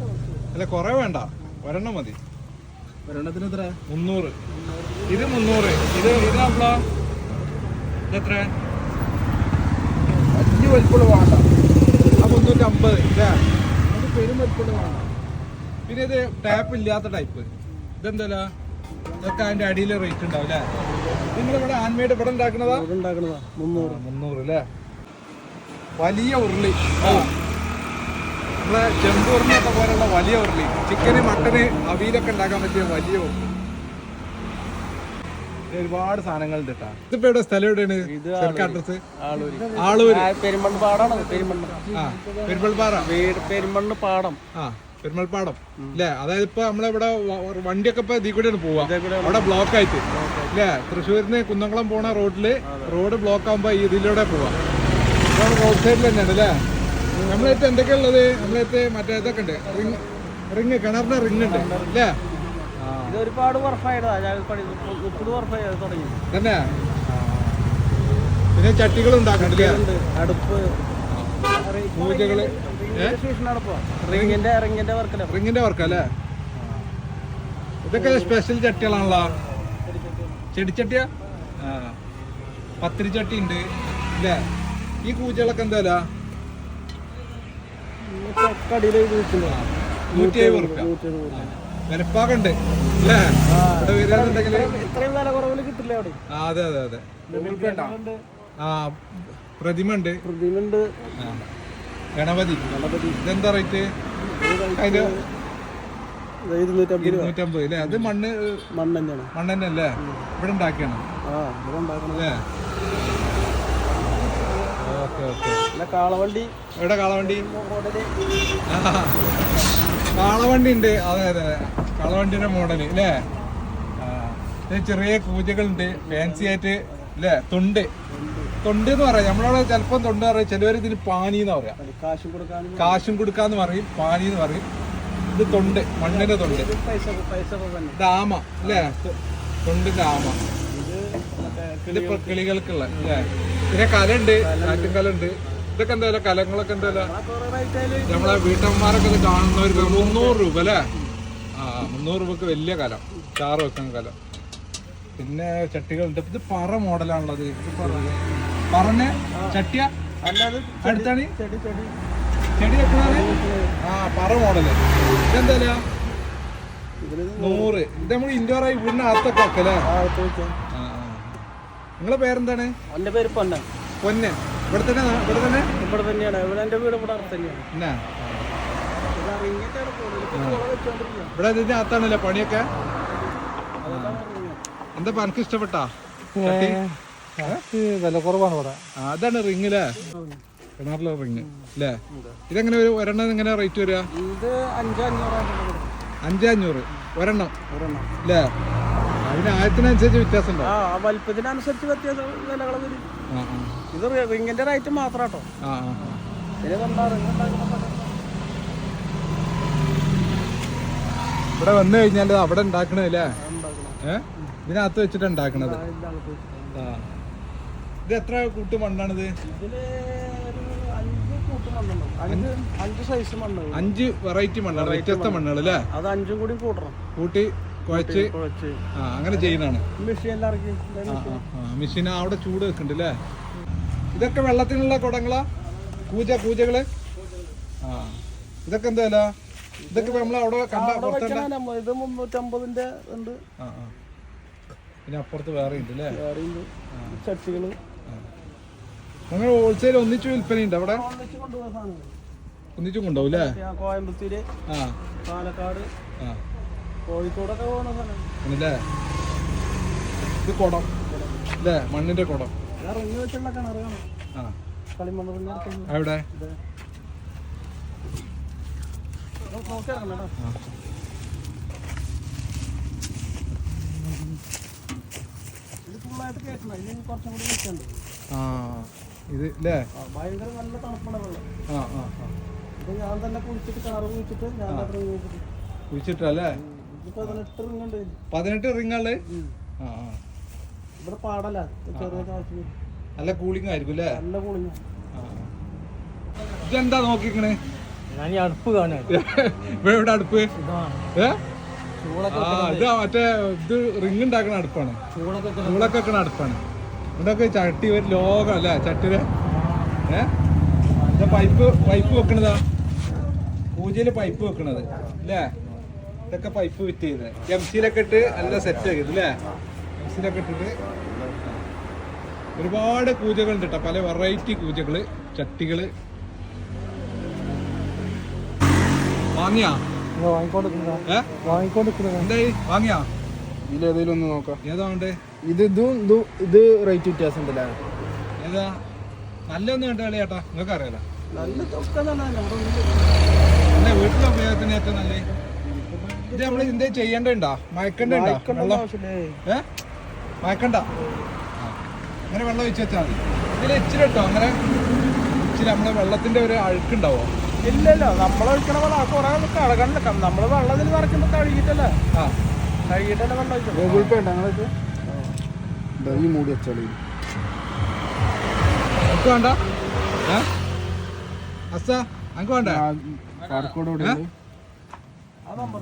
ചോദിച്ചത്. അല്ല കൊറേ വേണ്ട. ഒരെണ്ണം മതി. ഒരെണ്ണത്തിന് എത്ര? മുന്നൂറ്. ഇത് മുന്നൂറ്. ഇത് ഇതാണല്ലോ ഇതെത്ര വലിയ വലിപ്പുള്ള വേണ്ട ആ ഇല്ലേ പെരും വലിപ്പമുള്ള വേണ്ട പിന്നെ ഇത് ടാപ്പ് ഇല്ലാത്ത ടൈപ്പ് ഇതെന്തല്ല? ഇതൊക്കെ അതിന്റെ അടിയിൽ റേറ്റ് ഉണ്ടാവും അല്ലേ? നിങ്ങളിവിടെ ഹാൻഡ് ഇവിടെ ഉണ്ടാക്കുന്നതാ ഇത് ഉണ്ടാക്കണതാ. മുന്നൂറ്. മുന്നൂറ് അല്ലേ? വലിയ ഉരുളി. നമ്മളെ ചെമ്പൂറിനൊക്കെ പോലുള്ള വലിയ ഉരുളി. ചിക്കന് മട്ടന് അവിയിലൊക്കെ ഉണ്ടാക്കാൻ പറ്റിയ വലിയ ഉരുളി. ഒരുപാട് സാധനങ്ങളുണ്ട് കേട്ടോ. ഇതിപ്പോ എവിടെ? സ്ഥലം എവിടെയാണ്? അഡ്രസ് ആളൂര്. പെരുമണ്ണ് പാടാണ്? പെരുമണ്ണ് പാടം. ആ പെരുമൽപ്പാടം അല്ലേ അതായത് ഇപ്പൊ നമ്മളിവിടെ ഇവിടെ വണ്ടിയൊക്കെ ഇപ്പൊ ഇതിൽ കൂടെയാണ് പോവാ അവിടെ ബ്ലോക്ക് ആയിട്ട്. അല്ലേ തൃശ്ശൂരിന് കുന്നംകുളം പോണ റോഡിൽ റോഡ് ബ്ലോക്ക് ആകുമ്പോ ഇതിലൂടെ പോവാ. റോഡ് സൈഡിൽ തന്നെയാണ് അല്ലേ? എന്തൊക്കെയാ ഉള്ളത്? നമ്മളടുത്ത് മറ്റേ ഇതൊക്കെ ഉണ്ട്. റിങ് റിങ് കിണറിന്റെ റിങ് ഉണ്ട് അല്ലേ? ഇത് ഒരുപാട് വർഷമായതാ ഞാൻ പണി മുപ്പത് വർഷമായി തുടങ്ങി. തന്നെ? പിന്നെ ചട്ടികൾ ഉണ്ടാക്കണ്ടല്ലേ ഉണ്ട് അടുപ്പ് പൂജകൾ റിങ്ങിന്റെ റിങ്ങിന്റെ വർക്കല റിങ്ങിന്റെ വർക്ക് അല്ലേ? ഇതൊക്കെ സ്പെഷ്യൽ ചട്ടികളാണല്ലോ. ചെടിച്ചട്ടിയാ? പത്തിരി ചട്ടി ഉണ്ട് അല്ലേ? ഈ കൂച്ചകളൊക്കെ എന്താ വില? നൂറ്റി അല്ലേ? ഇവിടെ വരികയാണെന്നുണ്ടെങ്കിൽ ഇത്രയും കിട്ടില്ല അവിടെ. ആ അതെ അതെ അതെ. ആ പ്രതിമ ഉണ്ട്. ഗണപതി. ഗണപതി. ഇതെന്താ റേറ്റ്? അതിന്റെ ഇരുന്നൂറ്റമ്പത് അല്ലേ? അത് മണ്ണ് മണ്ണ് തന്നെയാണ്. മണ്ണ് തന്നെ അല്ലേ ഇവിടെ ഉണ്ടാക്കിയാണ്. ആ ഇവിടെ ഉണ്ടാക്കണം. അല്ലേ? Okay okay. പിന്നെ കാളവണ്ടി? എവിടെ കാളവണ്ടി? കാളവണ്ടി ഉണ്ട്. അതെ അതെ കാളവണ്ടിയുടെ മോഡൽ അല്ലേ? ചെറിയ പൂജകളുണ്ട്. ഫാൻസി ആയിട്ട് അല്ലേ? തൊണ്ട്. തൊണ്ട് എന്ന് പറയാം. നമ്മളവിടെ ചിലപ്പം തൊണ്ട് പറയാം. ചിലവർ ഇതിന് പാനി എന്ന് പറയാം. കാശും കൊടുക്കാനും കാശും കൊടുക്കാന്ന് പറയും. പാനി എന്ന് പറയും. ഇത് തൊണ്ട് മണ്ണിന്റെ തൊണ്ട്. ഡാമ അല്ലേ? തൊണ്ടിന്റെ ആമ. ഇത് മറ്റേ ഇത് കിളികൾക്കുള്ള അല്ലേ? പിന്നെ കലുണ്ട് ആറ്റും കലുണ്ട് ഇതൊക്കെ എന്താ? കലങ്ങളൊക്കെ എന്താ നമ്മളെ വീട്ടമ്മമാരൊക്കെ ഇത് കാണുന്നവർക്ക് മുന്നൂറ് രൂപ അല്ലേ? ആ മുന്നൂറ് രൂപക്ക് വലിയ കലം. ചാറ് വെക്കാൻ കലം. പിന്നെ ചട്ടികളുണ്ട് ഇത് പറ മോഡലാണുള്ളത്. പറഞ്ഞ ചട്ടിയ? അടുത്താണ്? ചെടി വെക്കണത് ആ പറ മോഡൽ. ഇതെന്താ വില? ഇതിന് നൂറ്. ഇത് നമ്മൾ ഇൻഡോർ ആയി വീടിന് അകത്തൊക്കെ വെക്കല്ലേ നിങ്ങളെ പേരെന്താണ്? എന്റെ പേര് പൊന്നൻ. പൊന്നൻ. ഇവിടെ തന്നെ ഇവിടെ തന്നെ? ഇവിടെ തന്നെയാണ്. ഇവിടെ എന്റെ വീട് ഇവിടെ തന്നെയാണ്. എന്നാ ഇവിടെ ഇതിന്റെ അകത്താണല്ലേ പണിയൊക്കെ? എന്താ ഇപ്പൊ അനക്ക് ഇഷ്ടപ്പെട്ടാ? വില കുറവാണ് ഇവിടെ. ആ, അതാണ് റിങ് അല്ലേ കിണറിലെ റിങ് അല്ലേ ഇതെങ്ങനെ ഒരു ഒരെണ്ണം ഇങ്ങനെ റേറ്റ് വരിക? ഇത് അഞ്ച് അഞ്ഞൂറായിട്ടുണ്ട് അഞ്ച് ഒരെണ്ണം ഒരെണ്ണം. അല്ലേ അതിന് ആയത്തിനനുസരിച്ച് വ്യത്യാസം ആ ആ വലിപ്പത്തിനനുസരിച്ച് വ്യത്യാസം വിലകൾ വരും. ഇത് റിങ്ങിന്റെ റേറ്റ് മാത്രം കേട്ടോ. പിന്നെ കണ്ടാ റിങ് ഇവിടെ വന്നു കഴിഞ്ഞാൽ അവിടെ ഉണ്ടാക്കണല്ലേ ഉണ്ടാക്കണം. ഏ? ഇതിനകത്ത് വെച്ചിട്ട് ഉണ്ടാക്കണത്. ഇത് എത്ര കൂട്ട് മണ്ണാണിത്? അഞ്ച് വെറൈറ്റി മണ്ണാണ് വ്യത്യസ്ത മണ്ണുകൾ അല്ലേ? അത് അഞ്ചും കൂടി കൂട്ടണം. കൂട്ടി കുഴച്ച് ആ അങ്ങനെ ചെയ്യുന്നതാണ്. മെഷീൻ അവിടെ ചൂട് വെക്കുന്നുണ്ട് അല്ലേ ഇതൊക്കെ വെള്ളത്തിനുള്ള കുടങ്ങളാ? കൂജ കൂജകൾ? ആ ഇതൊക്കെ എന്താ വില? ഇതൊക്കെ നമ്മൾ അവിടെ കണ്ട പുറത്തുണ്ട ഇത് മുന്നൂറ്റമ്പതിന്റെ ഉണ്ട്. ആ ആ. പിന്നെ അപ്പുറത്ത് വേറെ ഉണ്ട് അല്ലേ? അങ്ങനെ ചട്ടികൾ നിങ്ങൾ ഹോൾസെയിൽ ഉണ്ട് വിൽപ്പനയുണ്ട് അവിടെ? ഒന്നിച്ചു ഒന്നിച്ചും കൊണ്ടുപോകും അല്ലേ? കോയമ്പത്തൂര് പാലക്കാട്. ആ. കോഴിക്കോടൊക്കെ ആണല്ലേ? ഇത് കുടം. അല്ലേ മണ്ണിന്റെ കുടം. റിങ് വെച്ചുള്ള കിണറാണ് ആ. കളിമണ്ണ് എവിടെ? ഇത്. അല്ലേ ഭയങ്കര നല്ല തണുപ്പാണ് വെള്ളം. ആ ആ ഞാൻ തന്നെ കുളിച്ചിട്ട് കിണറ് കുളിച്ചിട്ട് ഞാൻ കുളിച്ചിട്ടല്ലേ കുഴിച്ചിട്ടല്ലേ? പതിനെട്ട് റിങ് ഉണ്ട് ഇതിൽ. റിങ്ങൾ ആ ആ. ഇവിടെ പാടല്ല നല്ല കൂളിംഗ് ആയിരിക്കും അല്ലേ? നല്ല കൂളിംഗ്. ഇതെന്താ നോക്കിക്കണേ? ഞാൻ ഈ അടുപ്പ് കാണാണ് ഇവിടെ അടുപ്പ്? ഏ? ആ ഇത് മറ്റേ ഇത് റിങ് ഉണ്ടാക്കണ അടുപ്പാണ്. ചൂളൊക്കെ വെക്കണ അടുപ്പാണ്. ഇതൊക്കെ ചട്ടി ഒരു ലോകം അല്ലേ? ചട്ടിയുടെ? ഏ? പൈപ്പ് പൈപ്പ് വെക്കണതാ. പൂജയിൽ പൈപ്പ് വെക്കണത്. അല്ലേ? ഇതൊക്കെ പൈപ്പ് വിറ്റ് ചെയ്യുന്നത് എം സിയിലൊക്കെ ഇട്ട് നല്ല സെറ്റ് ആക്കിയത് അല്ലേ എം സിയിലൊക്കെ ഇട്ടിട്ട് ഒരുപാട് പൂജകൾ ഉണ്ട് കേട്ടോ പല വെറൈറ്റി പൂജകൾ ചട്ടികൾ. വാങ്ങിയാ? എന്തായി? വാങ്ങിയാ? ഇതിലേതെങ്കിലും ഒന്ന് നോക്കാം. ഏതാ വേണ്ടേ? ഇത് ഇതും ഇതും ഇത് റേറ്റ് വ്യത്യാസം ഉണ്ടല്ലേ? ഏതാ? നല്ലൊന്നും കണ്ട കളി ചേട്ടാ നിങ്ങൾക്ക് അറിയാലോ നല്ല വീട്ടിലെ ഉപയോഗത്തിന് ഏറ്റവും നല്ല ഇത് നമ്മൾ ഇതിന്റെ ചെയ്യേണ്ടതുണ്ടോ? മയക്കണ്ട വെള്ളം? മയക്കണ്ട? അങ്ങനെ വെള്ളം ഒഴിച്ച് വെച്ചാൽ മതി. ഇതിൽ ഇച്ചിരി ഇട്ടോ? അങ്ങനെ ഇച്ചിരി നമ്മളെ വെള്ളത്തിന്റെ ഒരു അഴുക്കുണ്ടാവോ? ഇല്ലല്ലോ നമ്മളൊഴിക്കണ വെള്ളം കുറെ കടകണ്ട നമ്മൾ വെള്ളത്തിൽ നിറയ്ക്കുമ്പോൾ കഴുകിയിട്ടല്ലേ? ആ. കഴുകിയിട്ടല്ലേ വെള്ളം ഒഴിക്കണം ഗൂഗിൾ പേ ഉണ്ട് ഞങ്ങൾക്ക് ഈ മൂടി വെച്ചോളി. നമുക്ക് വേണ്ട? അസ നമുക്ക് വേണ്ട? ഉണ്ട് ആ നമ്പർ